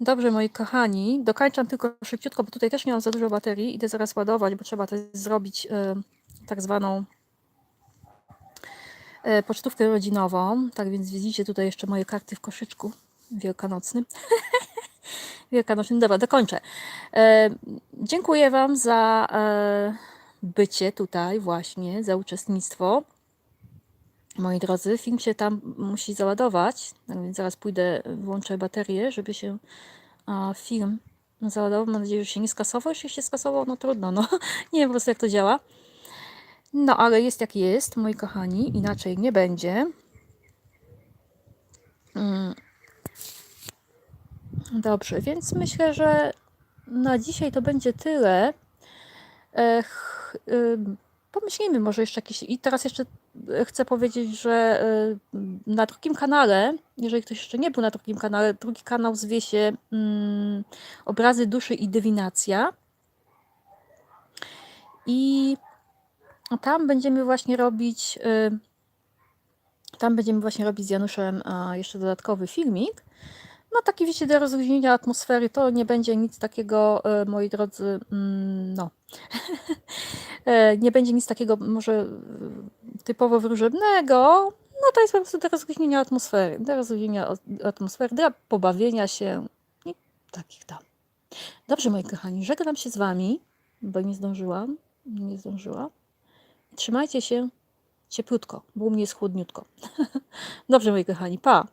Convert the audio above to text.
Dobrze, moi kochani, dokończam tylko szybciutko, bo tutaj też nie mam za dużo baterii. Idę zaraz ładować, bo trzeba też zrobić e, tak zwaną e, pocztówkę rodzinową. Tak więc widzicie tutaj jeszcze moje karty w koszyczku wielkanocnym. Wielkanocnym. Dobra, dokończę. E, dziękuję Wam za e, bycie tutaj właśnie, za uczestnictwo. Moi drodzy, film się tam musi załadować, tak więc zaraz pójdę, włączę baterię, żeby się film załadował. Mam nadzieję, że się nie skasował. Jeśli się skasował, no trudno, no. Nie wiem po prostu jak to działa. No, ale jest jak jest, moi kochani, inaczej nie będzie. Mm. Dobrze, więc myślę, że na dzisiaj to będzie tyle. Ech, ym, pomyślimy może jeszcze jakieś. I teraz jeszcze e, chcę powiedzieć, że y, na drugim kanale, jeżeli ktoś jeszcze nie był na drugim kanale, drugi kanał zwie się mm, Obrazy duszy i dywinacja. I tam będziemy właśnie robić. y, Tam będziemy właśnie robić z Januszem jeszcze dodatkowy filmik. No taki wiecie, do rozluźnienia atmosfery to nie będzie nic takiego, e, moi drodzy, mm, no. E, nie będzie nic takiego może e, typowo wróżebnego, no to jest po prostu do rozluźnienia atmosfery, do rozluźnienia atmosfery, do pobawienia się i takich tam. Dobrze, moi kochani, żegnam się z wami, bo nie zdążyłam, nie zdążyłam. Trzymajcie się cieplutko, bo u mnie jest chłodniutko. Dobrze, moi kochani, pa!